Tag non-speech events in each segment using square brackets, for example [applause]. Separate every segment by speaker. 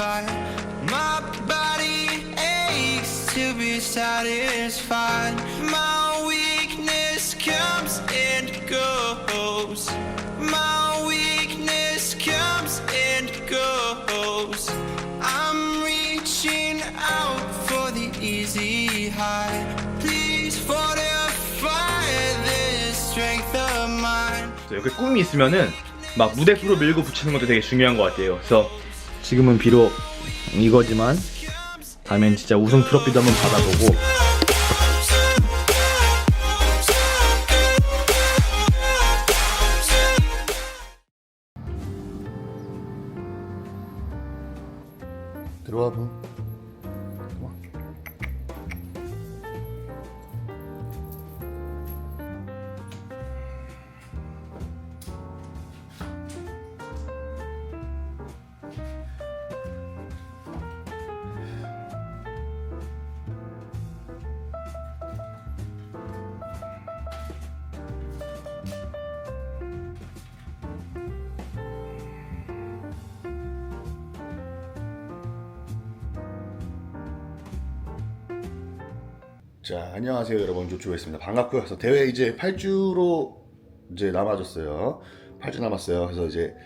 Speaker 1: fight. My body aches to be satisfied. My weakness comes and goes. My weakness comes and goes. I'm reaching out for the easy high. Please fortify this strength of mine.
Speaker 2: 이렇게 꿈이 있으면은 막 무대 프로 밀고 붙이는 것도 되게 중요한 것 같아요. 그래서 지금은 비록 이거지만 다음엔 진짜 우승 트로피도 한번 받아보고
Speaker 3: 자, 안녕하세요, 여러분. 조초였습니다. 반갑고요. 그래서 대회 이제 8주로 이제 남아졌어요. 8주 남았어요. 그래서 이제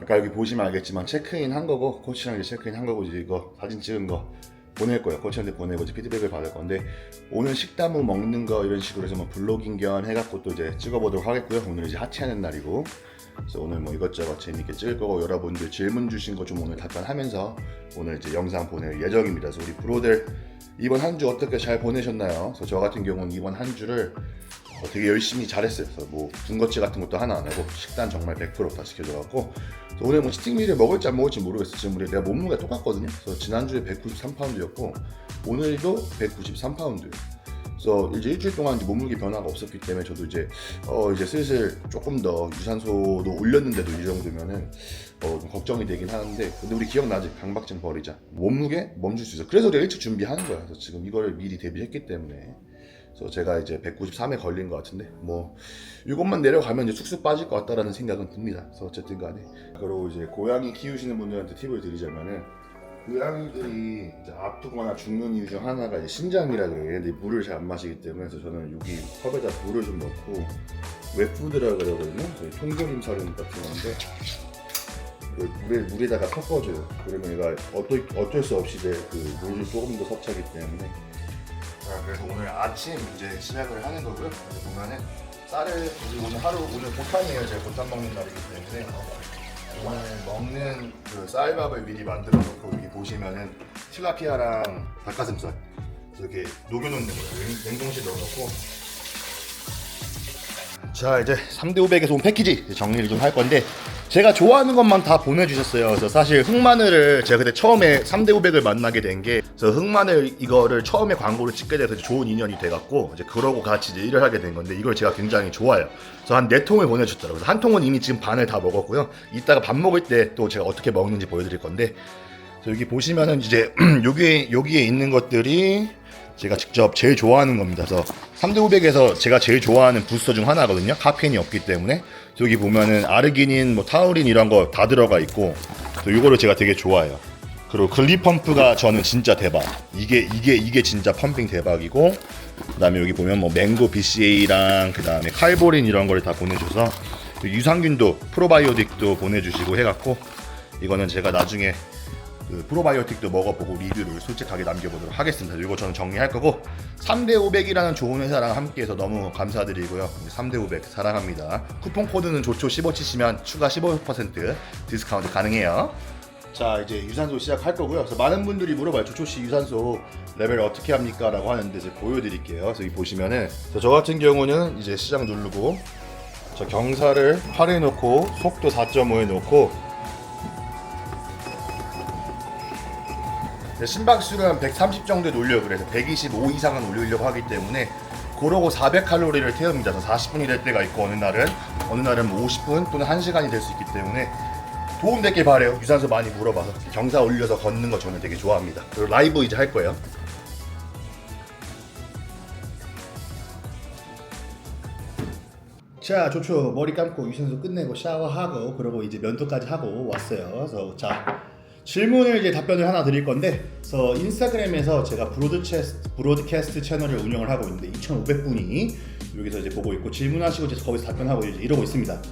Speaker 3: 아까 여기 보시면 알겠지만 체크인 한 거고 코치랑 이제 체크인 한 거고 이제 이거 사진 찍은 거 보낼 거예요. 코치한테 보내고 이제 피드백을 받을 건데 오늘 식단무 먹는 거 이런 식으로 해서 뭐 블로깅 견 해갖고 또 이제 찍어보도록 하겠고요. 오늘 이제 하체하는 날이고 그래서 오늘 뭐 이것저것 재밌게 찍을 거고 여러분들 질문 주신 거 좀 오늘 답변하면서 오늘 이제 영상 보낼 예정입니다. 그래서 우리 브로들 이번 한 주 어떻게 잘 보내셨나요? 그래서 저 같은 경우는 이번 한 주를 어, 되게 열심히 잘했어요. 그래서 뭐 군것질 같은 것도 하나 안 하고 식단 정말 100%다 지켜줘갖고 그래서 오늘 뭐 치팅미를 먹을지 안 먹을지 모르겠어. 지금 우리 내가 몸무게 똑같거든요. 그래서 지난주에 193파운드였고 오늘도 193파운드. 그래서 이제 일주일 동안 이제 몸무게 변화가 없었기 때문에 저도 이제 어 이제 슬슬 조금 더 유산소도 올렸는데도 이 정도면은 어, 좀 걱정이 되긴 하는데 근데 우리 기억나지? 강박증 버리자. 몸무게 멈출 수 있어. 그래서 우리가 일찍 준비하는 거야. 그래서 지금 이거를 미리 대비했기 때문에. 그래서 제가 이제 193에 걸린 것 같은데 뭐 이것만 내려가면 이제 쑥쑥 빠질 것 같다라는 생각은 듭니다. 그래서 어쨌든 간에. 그리고 이제 고양이 키우시는 분들한테 팁을 드리자면은 고양이들이 이제 아프거나 죽는 이유 중 하나가 이제 신장이라 그래요. 얘네들이 물을 잘 안 마시기 때문에 그래서 저는 여기 컵에다 물을 좀 넣고 웹푸드라 그러거든요. 저희 통조림 사료 같은 건데 그 물에 물에다가 섞어줘요. 그러면 얘가 어쩔 어쩔 수 없이 그 물을 조금 더 섭취하기 때문에. 자, 그래서 오늘 아침 이제 시작을 하는 거고요. 여기 보면은 쌀을 오늘 하루 오늘 보탕이에요. 제가 보탕 먹는 날이기 때문에 오늘 먹는 그 쌀밥을 미리 만들어 놓고 여기 보시면은 til라피아랑 닭가슴살 이렇게 녹여놓는 거예요. 냉- 냉동실에 넣어놓고 자 이제 3대 500에서 온 패키지 정리를 좀 할 건데 제가 좋아하는 것만 다 보내주셨어요. 그래서 사실 흑마늘을 제가 그때 처음에 3대 500을 만나게 된 게 그래서 흑마늘 이거를 처음에 광고를 찍게 돼서 좋은 인연이 돼갖고 이제 그러고 같이 이제 일을 하게 된 건데 이걸 제가 굉장히 좋아해요. 그래서 한 네 통을 보내주셨더라고요. 그래서 한 통은 이미 지금 반을 다 먹었고요. 이따가 밥 먹을 때 또 제가 어떻게 먹는지 보여드릴 건데 여기 보시면은 이제 [clears throat] 여기 여기에 있는 것들이 제가 직접 제일 좋아하는 겁니다. 그래서 3대 500에서 제가 제일 좋아하는 부스터 중 하나거든요. 카페인이 없기 때문에 여기 보면은 아르기닌, 뭐 타우린 이런 거 다 들어가 있고 또 이거를 제가 되게 좋아해요. 그리고 글리 펌프가 저는 진짜 대박. 이게 이게 이게 진짜 펌핑 대박이고 그다음에 여기 보면 뭐 맹고 BCA랑 그다음에 칼보린 이런 거를 다 보내줘서 또 유산균도 프로바이오틱도 보내주시고 해갖고 이거는 제가 나중에 그 프로바이오틱도 먹어보고 리뷰를 솔직하게 남겨보도록 하겠습니다. 이거 저는 정리할 거고 3대 500이라는 좋은 회사랑 함께해서 너무 감사드리고요. 3대 500 사랑합니다. 쿠폰 코드는 조초 15 치시면 추가 15% 디스카운트 가능해요. 자 이제 유산소 시작할 거고요. 그래서 많은 분들이 물어봐요. 조초 씨 유산소 레벨 어떻게 합니까?라고 하는데 이제 보여드릴게요. 여기 보시면은 저 같은 경우는 이제 시작 누르고 저 경사를 8에 놓고 속도 4.5에 놓고 심박수는 130 정도에 올려요. 그래서 125 이상은 올리려고 하기 때문에 그러고 400칼로리를 태웁니다. 그래서 40분이 될 때가 있고 어느 날은 어느 날은 뭐 50분 또는 1시간이 될 수 있기 때문에 도움 되길 바래요. 유산소 많이 물어봐서 경사 올려서 걷는 거 저는 되게 좋아합니다. 그리고 라이브 이제 할 거예요. 자, 좋죠. 머리 감고 유산소 끝내고 샤워하고 그러고 이제 면도까지 하고 왔어요. 그래서 자, 질문을 이제 답변을 하나 드릴 건데, 그래서 인스타그램에서 제가 브로드캐스트, 브로드캐스트 채널을 운영을 하고 있는데 2,500분이 여기서 이제 보고 있고 질문하시고 이제 거기서 답변하고 이제 이러고 있습니다.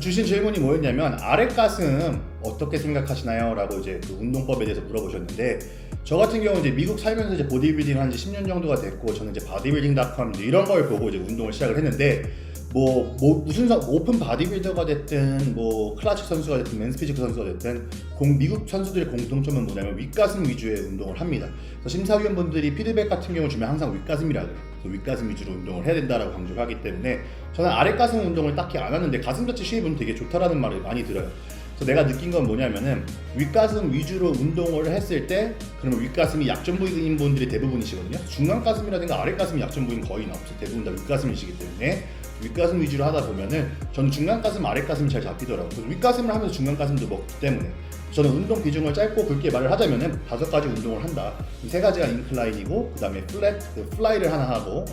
Speaker 3: 주신 질문이 뭐였냐면 아랫 가슴 어떻게 생각하시나요? 라고 이제 그 운동법에 대해서 물어보셨는데 저 같은 경우 이제 미국 살면서 이제 보디빌딩 한 지 10년 정도가 됐고 저는 이제 바디빌딩닷컴 이런 걸 보고 이제 운동을 시작을 했는데 뭐, 뭐 무슨 선- 오픈 바디빌더가 됐든 뭐 클라치 선수가 됐든 맨스피지크 선수가 됐든 공 미국 선수들의 공통점은 뭐냐면 윗가슴 위주의 운동을 합니다. 그래서 심사위원분들이 피드백 같은 경우 주면 항상 윗가슴이라 그래요. 그래서 윗가슴 위주로 운동을 해야 된다라고 강조를 하기 때문에 저는 아랫가슴 운동을 딱히 안 하는데 가슴 자체 쉐입은 되게 좋다라는 말을 많이 들어요. 그래서 내가 느낀 건 뭐냐면은 윗가슴 위주로 운동을 했을 때 그러면 윗가슴이 약점 부위인 분들이 대부분이시거든요. 중간 가슴이라든가 아랫 가슴이 약점 부위는 거의 없어. 대부분 다 윗가슴이시기 때문에 윗가슴 위주로 하다 보면은 저는 중간 가슴, 아랫 가슴이 잘 잡히더라고요. 그래서 윗가슴을 하면서 중간 가슴도 먹기 때문에 저는 운동 비중을 짧고 굵게 말을 하자면은 다섯 가지 운동을 한다. 이세 가지가 인클라인이고 그다음에 플랫, 그 플라이를 하나 하고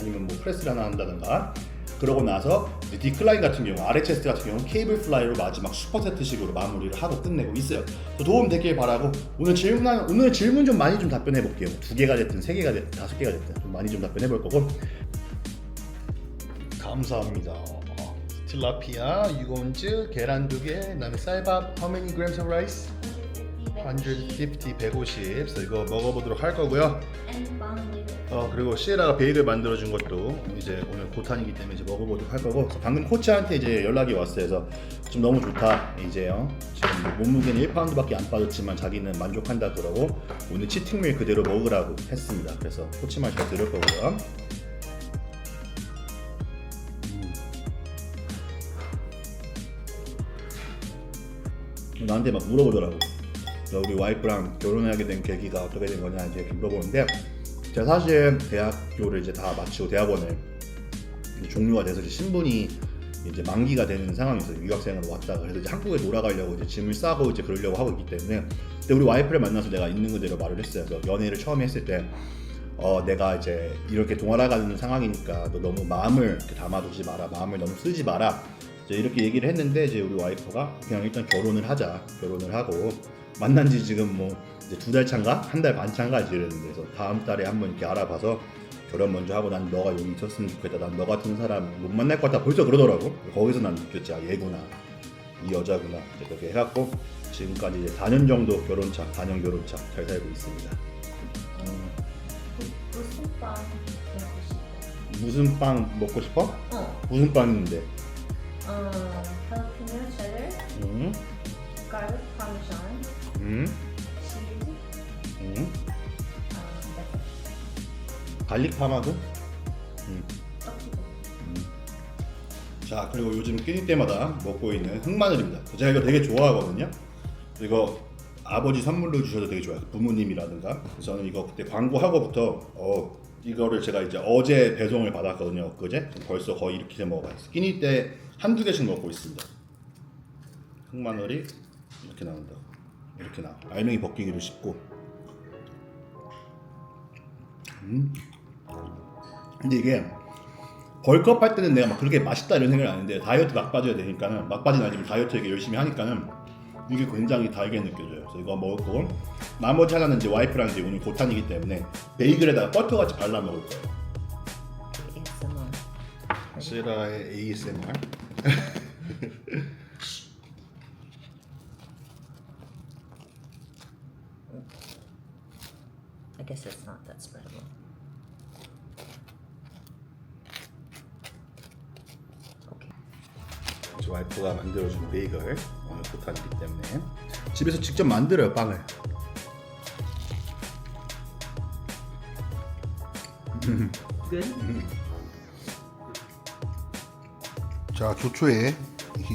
Speaker 3: 아니면 뭐 프레스를 하나 한다든가 그러고 나서 디클라인 같은 경우 아래 체스트 같은 경우는 케이블 플라이로 마지막 슈퍼세트식으로 마무리를 하고 끝내고 있어요. 또 도움 됐길 바라고 오늘 질문 오늘 질문 좀 많이 좀 답변해 볼게요. 두 개가 됐든 세 개가 됐든 다섯 개가 됐든 좀 많이 좀 답변해 볼 거고 감사합니다. 어, tilapia, 유곤즈, 계란 두 개, 그다음에 쌀밥. How many grams of rice? 150, 150. 그래서 이거 먹어보도록 할 거고요.
Speaker 4: and bond
Speaker 3: 어 그리고 시에라가 베이글 만들어준 것도 이제 오늘 고탄이기 때문에 이제 먹어보도록 할 거고 방금 코치한테 이제 연락이 왔어요. 그래서 좀 너무 좋다 이제요. 지금 뭐 몸무게는 1파운드밖에 안 빠졌지만 자기는 만족한다 그러고 오늘 치팅밀 그대로 먹으라고 했습니다. 그래서 코치 말 잘 들을 거고요. 음. 나한테 막 물어보더라고. 너 우리 와이프랑 결혼하게 된 계기가 어떻게 된 거냐 이제 물어보는데 제가 사실 대학교를 이제 다 마치고 대학원을 종료가 돼서 이제 신분이 이제 만기가 되는 상황에서 유학생으로 왔다가 그래서 이제 한국에 돌아가려고 이제 짐을 싸고 이제 그러려고 하고 있기 때문에 근데 우리 와이프를 만나서 내가 있는 그대로 말을 했어요. 그래서 연애를 처음 했을 때 어, 내가 이제 이렇게 동아라가는 상황이니까 너 너무 마음을 담아두지 마라, 마음을 너무 쓰지 마라. 이제 이렇게 얘기를 했는데 이제 우리 와이프가 그냥 일단 결혼을 하자, 결혼을 하고 만난 지 지금 뭐 이제 두 달 차인가 한 달 반 차인가 이랬는데 그래서 다음 달에 한번 이렇게 알아봐서 결혼 먼저 하고 난 너가 여기 있었으면 좋겠다. 난 너 같은 사람 못 만날 것 같다. 벌써 그러더라고. 거기서 난 느꼈지. 아, 얘구나. 이 여자구나. 이제 그렇게 해갖고 지금까지 이제 4년 정도 결혼차, 4년 결혼차 잘 살고 있습니다.
Speaker 4: 무슨 빵 먹고 싶어?
Speaker 3: 무슨 빵 먹고 싶어?
Speaker 4: 어,
Speaker 3: 무슨 빵인데?
Speaker 4: 어, jalapeno cheddar,
Speaker 3: 응?
Speaker 4: garlic parmesan, um, that's
Speaker 3: 갈릭 파마드? 응.
Speaker 4: it. Okay.
Speaker 3: 자 그리고 요즘 끼니 때마다 먹고 있는 흑마늘입니다. 제가 이거 되게 좋아하거든요. 이거 아버지 선물로 주셔도 되게 좋아요. 부모님이라든가. 저는 이거 그때 광고하고부터 어 이거를 제가 이제 어제 배송을 받았거든요. 그제 벌써 거의 이렇게 먹어봤어요. 끼니 때 한두 개씩 먹고 있습니다. 흑마늘이 이렇게 나온다. 이렇게 나. 알맹이 벗기기도 쉽고. 음. 근데 이게 벌크업 할 때는 내가 막 그렇게 맛있다 이런 생각을 안 했는데 다이어트 막 빠져야 되니까는 막 빠진 아니면 다이어트 되게 열심히 하니까는 이게 굉장히 달게 느껴져요. 그래서 이거 먹을 거고 나머지 하나는 이제 와이프랑 이제 오늘 고탄이기 때문에 베이글에다가 버터 같이 발라 먹을 거예요.
Speaker 4: ASMR.
Speaker 3: 시라의 ASMR. [laughs]
Speaker 4: I guess it's not that spreadable. Okay.
Speaker 3: 저 와이프가 만들어준 베이글 오늘 고탄이기 때문에 집에서 직접 만들어요 빵을.
Speaker 4: Good. [laughs]
Speaker 3: 자 조초에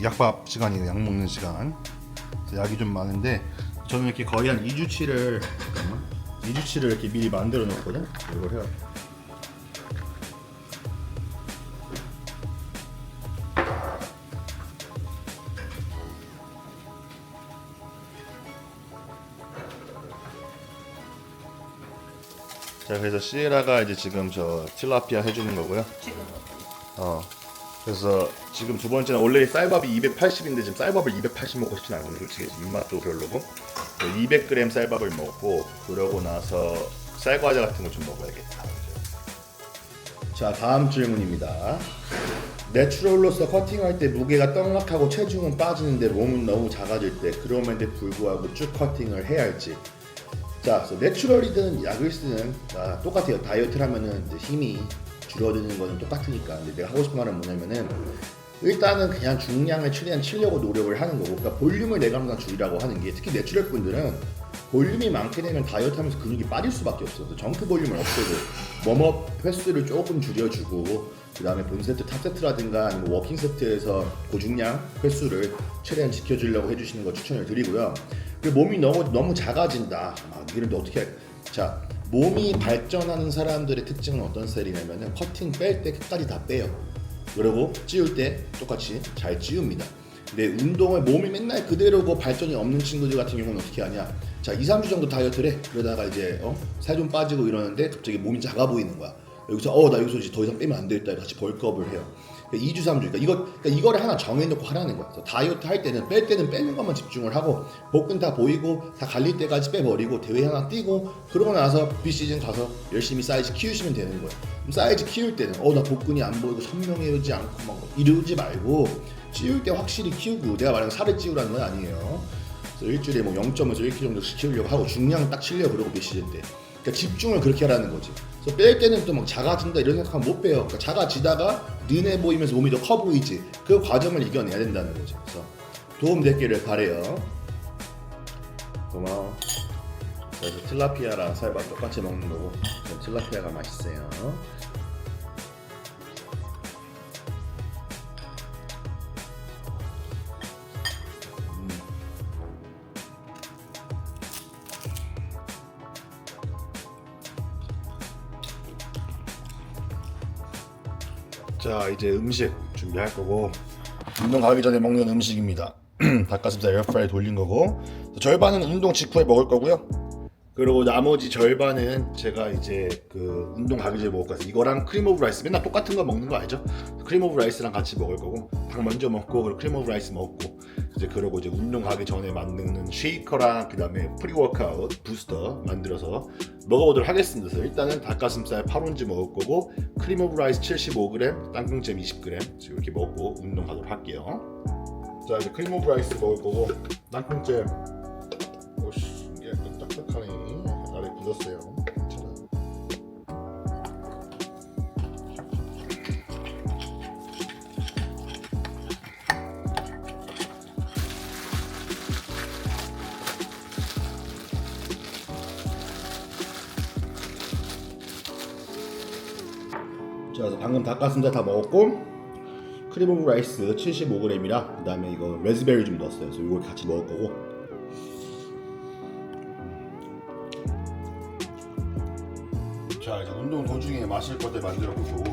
Speaker 3: 약밥 시간이에요 약 먹는 시간 그래서 약이 좀 많은데 저는 이렇게 거의 한 2주치를 2주치를 이렇게 미리 만들어 놓거든? 이걸 해요. 자 그래서 시에라가 이제 지금 저 틸라피아 해주는 거고요. 어 그래서 지금 두 번째는 원래 쌀밥이 280인데 지금 쌀밥을 280 먹고 싶진 않거든요. 솔직히. 입맛도 별로고 200g 쌀밥을 먹고 그러고 나서 쌀과자 같은 거 좀 먹어야겠다. 자 다음 질문입니다. 내추럴로서 커팅할 때 무게가 떡락하고 체중은 빠지는데 몸은 너무 작아질 때 그럼에도 불구하고 쭉 커팅을 해야 할지 자, 내추럴이든 약을 쓰는 아, 똑같아요. 다이어트를 하면은 힘이 줄어드는 거는 똑같으니까. 근데 내가 하고 싶은 말은 뭐냐면은 일단은 그냥 중량을 최대한 치려고 노력을 하는 거고, 그러니까 볼륨을 내가 항상 줄이라고 하는 게 특히 내추럴 분들은 볼륨이 많게 되면 다이어트 하면서 근육이 빠질 수밖에 없어. 그래서 정크 볼륨을 없애고 웜업 횟수를 조금 줄여주고 그 다음에 본 세트, 탑 세트라든가 아니면 워킹 세트에서 고중량 횟수를 최대한 지켜주려고 해주시는 거 추천을 드리고요. 몸이 너무 너무 작아진다. 아, 때 어떻게 할? 자, 몸이 발전하는 사람들의 특징은 어떤 스타일이냐면은 커팅 뺄 때 끝까지 다 빼요. 그리고 찌울 때 똑같이 잘 찌웁니다. 근데 운동을 몸이 맨날 그대로고 발전이 없는 친구들 같은 경우는 어떻게 하냐? 자, 2, 3주 정도 다이어트를 해. 그러다가 이제 어? 살 좀 빠지고 이러는데 갑자기 몸이 작아 보이는 거야. 여기서 어, 나 여기서 이제 더 이상 빼면 안 되겠다. 같이 벌크업을 해요. 2주, 3주. 그러니까 이거 그러니까 이거를 하나 정해놓고 하라는 거야. 다이어트 할 때는 뺄 때는 빼는 것만 집중을 하고 복근 다 보이고 다 갈릴 때까지 빼버리고 대회 하나 뛰고 그러고 나서 비시즌 가서 열심히 사이즈 키우시면 되는 거예요. 그럼 사이즈 키울 때는 어 나 복근이 안 보이고 선명해지지 않고 막 이러지 말고 찌울 때 확실히 키우고 내가 말하는 살을 찌우라는 건 아니에요. 그래서 일주일에 뭐 0.5에서 1kg 정도씩 키우려고 하고 중량 딱 치려고 그러고 비시즌 때. 그러니까 집중을 그렇게 하라는 거지. 그래서 뺄 때는 또 막 작아진다 이런 생각하면 못 빼요. 그러니까 작아지다가 느네 보이면서 몸이 더 커 보이지. 그 과정을 이겨내야 된다는 거지. 그래서 도움 됐기를 바래요. 고마워. 그래서 til라피아랑 살밥 똑같이 먹는 거고 전 til라피아가 맛있어요. 자 이제 음식 준비할 거고. 운동 가기 전에 먹는 음식입니다. [clears throat] 닭가슴살 에어프라이 돌린 거고. 절반은 운동 직후에 먹을 거고요. 그리고 나머지 절반은 제가 이제 그 운동 가기 전에 먹을 거라서 이거랑 크림 오브 라이스 맨날 똑같은 거 먹는 거 알죠? 크림 오브 라이스랑 같이 먹을 거고. 닭 먼저 먹고 그리고 크림 오브 라이스 먹고 이제 그러고 이제 운동 가기 전에 만드는 쉐이커랑 그다음에 프리 워크아웃 부스터 만들어서 먹어보도록 하겠습니다. 그래서 일단은 닭가슴살 8온즈 먹을 거고 크림 오브 라이스 75g, 땅콩잼 20g 지금 이렇게 먹고 운동 가도록 할게요. 자 이제 크림 오브 라이스 먹을 거고 땅콩잼 오씨 이게 약간 딱딱하네 아래 굳었어요. 방금 닭가슴살 다 먹었고 크림 오브 라이스 75g이랑 그 다음에 이거 레즈베리 좀 넣었어요. 그래서 이걸 같이 먹을 거고. 자, 이제 운동 도중에 마실 것들 만들어 보고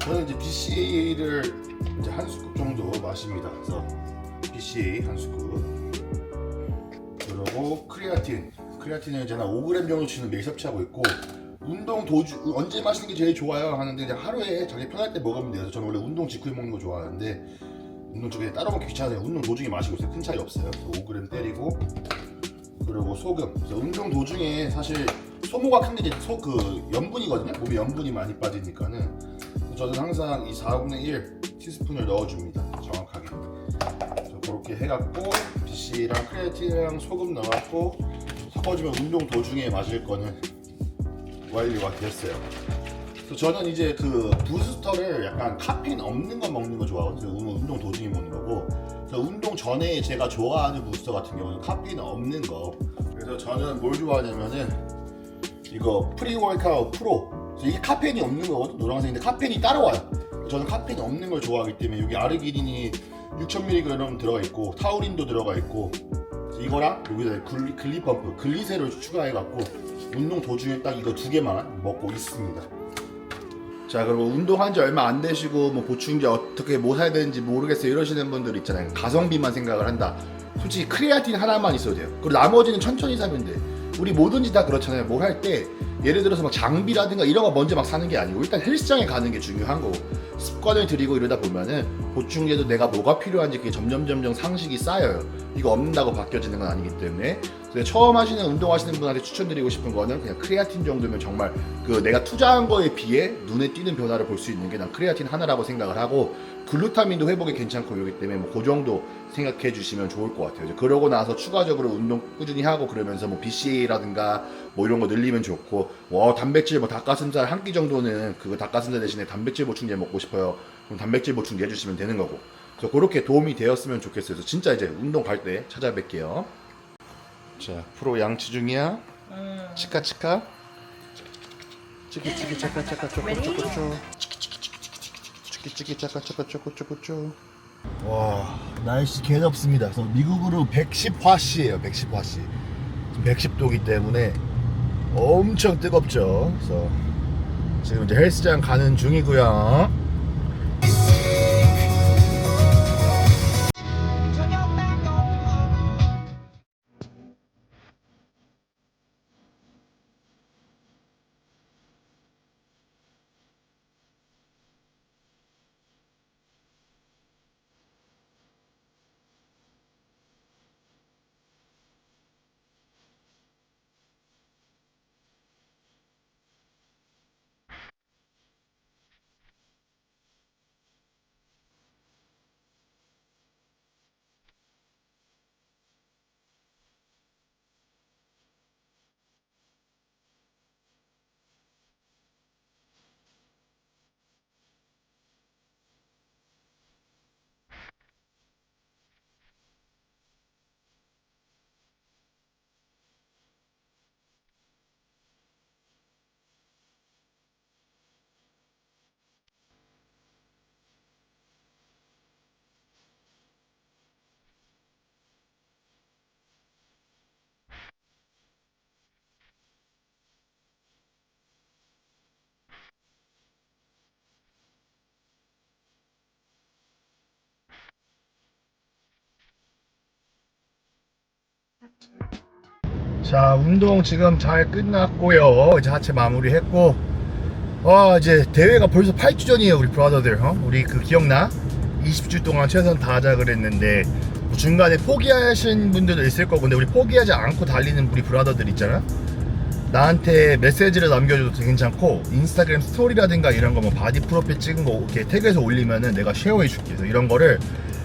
Speaker 3: 저는 이제 BCA를 이제 한 스쿱 정도 마십니다. 그래서 BCA 한 스쿱. 그리고 크레아틴. 크레아틴은 이제 한 5g 정도 치는 매일 섭취하고 있고 운동 도주 언제 마시는 게 제일 좋아요 하는데 그냥 하루에 자기 편할 때 먹으면 돼요. 저는 원래 운동 직후에 먹는 거 좋아하는데 운동 중에 따로 먹기 귀찮아요. 운동 도중에 마시고 있어요. 큰 차이 없어요. 5g 때리고 그리고 소금. 운동 도중에 사실 소모가 큰게 이제 소그 염분이거든요. 몸에 염분이 많이 빠지니까는 저는 항상 이 4분의 1 티스푼을 넣어줍니다. 정확하게. 그렇게 해갖고 BC랑 크레아틴이랑 소금 넣어갖고 섞어주면 운동 도중에 마실 거는 완료가 됐어요. 그래서 저는 이제 그 부스터를 약간 카페인 없는 거 먹는 거 좋아하거든요. 운동 도중에 먹는 거고. 그래서 운동 전에 제가 좋아하는 부스터 같은 경우는 카페인 없는 거. 그래서 저는 뭘 좋아하냐면은 이거 프리 월카웃 프로. 이게 카페인이 없는 거거든. 노란색인데 카페인이 따로 와요. 저는 카페인 없는 걸 좋아하기 때문에 여기 아르기닌이 6000mg 들어가 있고 타우린도 들어가 있고 이거랑 여기다 글리, 글리펌프 글리세를 추가해 갖고 운동 도중에 딱 이거 두 개만 먹고 있습니다. 자 그리고 운동한 지 얼마 안 되시고 뭐 보충제 어떻게 뭐 사야 되는지 모르겠어요. 이러시는 분들 있잖아요. 가성비만 생각을 한다. 솔직히 크레아틴 하나만 있어도 돼요. 그리고 나머지는 천천히 사면 돼. 우리 뭐든지 다 그렇잖아요. 뭘 할 때 예를 들어서 막 장비라든가 이런 거 먼저 막 사는 게 아니고 일단 헬스장에 가는 게 중요한 거고 습관을 들이고 이러다 보면은 보충제도 내가 뭐가 필요한지 그게 점점 점점 상식이 쌓여요. 이거 없는다고 바뀌어지는 건 아니기 때문에 처음 하시는 운동하시는 분한테 추천드리고 싶은 거는 그냥 크레아틴 정도면 정말 그 내가 투자한 거에 비해 눈에 띄는 변화를 볼 수 있는 게 난 크레아틴 하나라고 생각을 하고 글루타민도 회복에 괜찮고 이러기 때문에 뭐 그 정도 생각해 주시면 좋을 것 같아요. 그러고 나서 추가적으로 운동 꾸준히 하고 그러면서 뭐 BCA라든가 뭐 이런 거 늘리면 좋고 와 단백질 뭐 닭가슴살 한 끼 정도는 그거 닭가슴살 대신에 단백질 보충제 먹고 싶어요. 그럼 단백질 보충제 해주시면 되는 거고. 그래서 그렇게 도움이 되었으면 좋겠어요. 그래서 진짜 이제 운동 갈 때 찾아뵐게요. 자 프로 양치 중이야. 치카 치카. 치키 치키 차카 차카 쪼꼬 쪼꼬 쪼. 치키 치키 차카 차카 쪼꼬 쪼꼬 쪼. 와 날씨 개 덥습니다. 그래서 미국으로 110화씨예요. 110화씨. 지금 110도기 때문에 엄청 뜨겁죠. 그래서 지금 이제 헬스장 가는 중이고요. 자 운동 지금 잘 끝났고요. 이제 하체 마무리 했고. 와 이제 대회가 벌써 8주 전이에요 우리 브라더들. 어? 우리 그 기억나? 20주 동안 최선 다하자 그랬는데 뭐 중간에 포기하신 분들도 있을 거고 근데 우리 포기하지 않고 달리는 우리 브라더들 있잖아? 나한테 메시지를 남겨줘도 괜찮고 인스타그램 스토리라든가 이런 거 뭐 바디 프로필 찍은 거 이렇게 태그해서 올리면은 내가 쉐어해 줄게. 그래서 이런 거를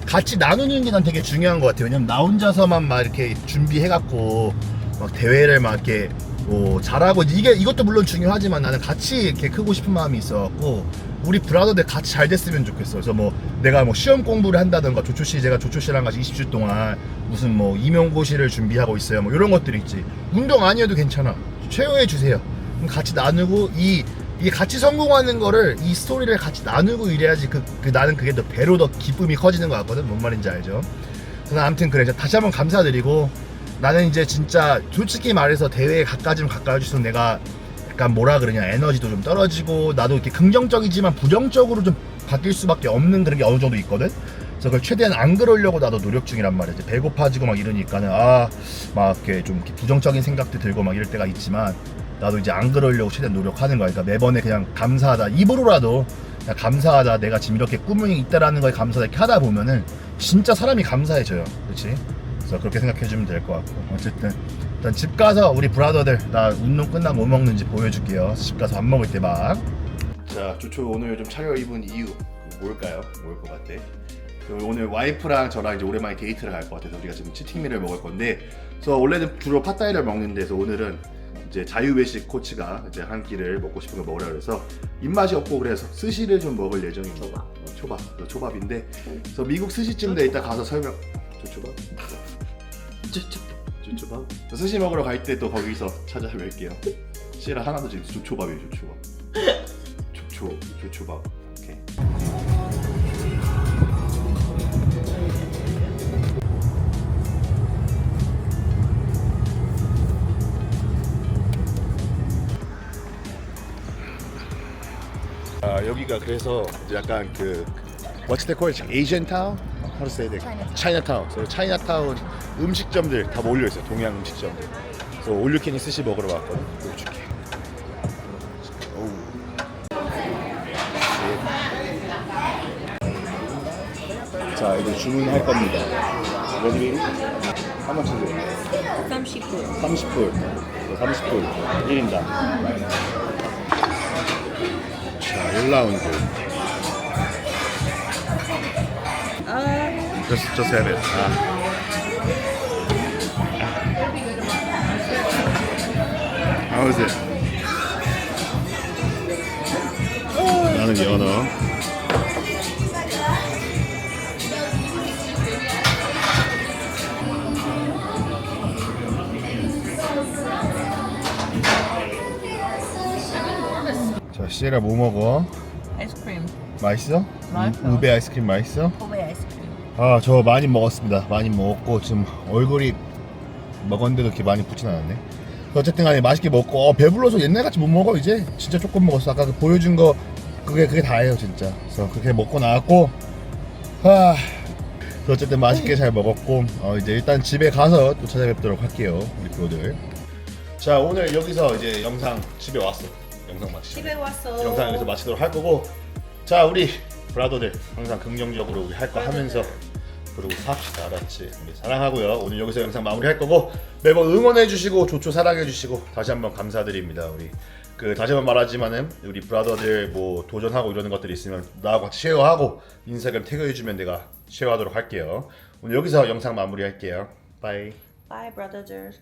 Speaker 3: 같이 나누는 게 난 되게 중요한 것 같아요 왜냐면 나 혼자서만 막 이렇게 준비해갖고 막 대회를 막 이렇게 뭐 잘하고 이게 이것도 물론 중요하지만 나는 같이 이렇게 크고 싶은 마음이 있어갖고 우리 브라더들 같이 잘 됐으면 좋겠어. 그래서 뭐 내가 뭐 시험 공부를 한다던가 조초 씨 제가 조초 씨랑 같이 20주 동안 무슨 뭐 임용고시를 준비하고 있어요. 뭐 이런 것들이 있지. 운동 아니어도 괜찮아. 최후해 주세요. 같이 나누고 이 이 같이 성공하는 거를 이 스토리를 같이 나누고 이래야지 그, 그 나는 그게 더 배로 더 기쁨이 커지는 것 같거든. 뭔 말인지 알죠? 그래서 아무튼 그래. 다시 한번 감사드리고 나는 이제 진짜 솔직히 말해서 대회에 가까워지면 가까워질수록 내가 약간 뭐라 그러냐 에너지도 좀 떨어지고 나도 이렇게 긍정적이지만 부정적으로 좀 바뀔 수밖에 없는 그런 게 어느 정도 있거든. 그래서 그걸 최대한 안 그러려고 나도 노력 중이란. 이제 배고파지고 막 이러니까는 아 막 이렇게 좀 부정적인 생각도 들고 막 이럴 때가 있지만 나도 이제 안 그러려고 최대한 노력하는 거야. 그러니까 매번에 그냥 감사하다 입으로라도 그냥 감사하다 내가 지금 이렇게 꿈이 있다라는 거에 감사하다 이렇게 하다 보면은 진짜 사람이 감사해져요. 그렇지? 그래서 그렇게 생각해 주면 될 것 같고 어쨌든 일단 집 가서 우리 브라더들 나 운동 끝나고 뭐 먹는지 보여줄게요 집 가서 밥 먹을 때 막 자 조초 오늘 좀 차려입은 이유 뭘까요? 뭘 것 같아? 그 오늘 와이프랑 저랑 이제 오랜만에 데이트를 갈 것 같아서 우리가 지금 치팅미를 먹을 건데 그래서 원래는 주로 팟타이를 먹는데 서 오늘은 이제 자유외식 코치가 이제 한 끼를 먹고 싶은 거 먹으라 그래서 입맛이 없고 그래서 스시를 좀 먹을 예정입니다.
Speaker 4: 초밥.
Speaker 3: 어, 초밥, 어, 초밥인데 그래서 미국 스시집인데 이따 가서 설명. 조초밥? 조초밥? [laughs] 스시 먹으러 갈 때 또 거기서 찾아뵐게요. 씨라 하나도 지금 조초밥이에요, 조초밥. 조초, [laughs] 조초밥. 오케이. 여기가 그래서 이제 약간 그 What's they call it? Asian town? How to say that? Chinatown. 그래서 차이나타운 음식점들 다 몰려 있어요. 동양 음식점들. 그래서 올유캔이 스시 먹으러 왔거든. 보여줄게. 오우. 자 이제 주문할 겁니다. 레디? 한번치즈
Speaker 4: 30불.
Speaker 3: 30불 30불 1인당 자 1라운드
Speaker 4: 아,
Speaker 3: just, just have it 아. How is it? 나는 연어 시에라 뭐 먹어?
Speaker 4: 아이스크림.
Speaker 3: 맛있어?
Speaker 4: 맛있어.
Speaker 3: 우- 우베 아이스크림 맛있어?
Speaker 4: 호베 아이스크림.
Speaker 3: 아 저 많이 먹었습니다 많이 먹었고 지금 얼굴이 먹었는데도 이렇게 많이 붙진 않았네 어쨌든 간에 맛있게 먹고 어, 배불러서 옛날같이 못 먹어 이제 진짜 조금 먹었어 아까 그 보여준 거 그게 그게 다예요 진짜 그래서 그렇게 먹고 나왔고 아 그래서 어쨌든 맛있게 잘 먹었고 어, 이제 일단 집에 가서 또 찾아뵙도록 할게요 우리 프로들 자 오늘 여기서 이제 영상 집에 왔어 영상 마치
Speaker 4: 집에 왔어.
Speaker 3: 영상 여기서 마치도록 할 거고. 자 우리 브라더들 항상 긍정적으로 우리 할 거 하면서 그리고 삽시다. 알았지? 우리 사랑하고요. 오늘 여기서 영상 마무리할 거고 매번 응원해 주시고 조초 사랑해 주시고 다시 한번 감사드립니다 우리. 그 다시 한번 말하지만은 우리 브라더들 뭐 도전하고 이러는 것들이 있으면 나하고 같이 쉐어하고 인스타그램 태그해 주면 내가 쉐어하도록 할게요. 오늘 여기서 영상 마무리할게요. 바이
Speaker 4: Bye, brothers.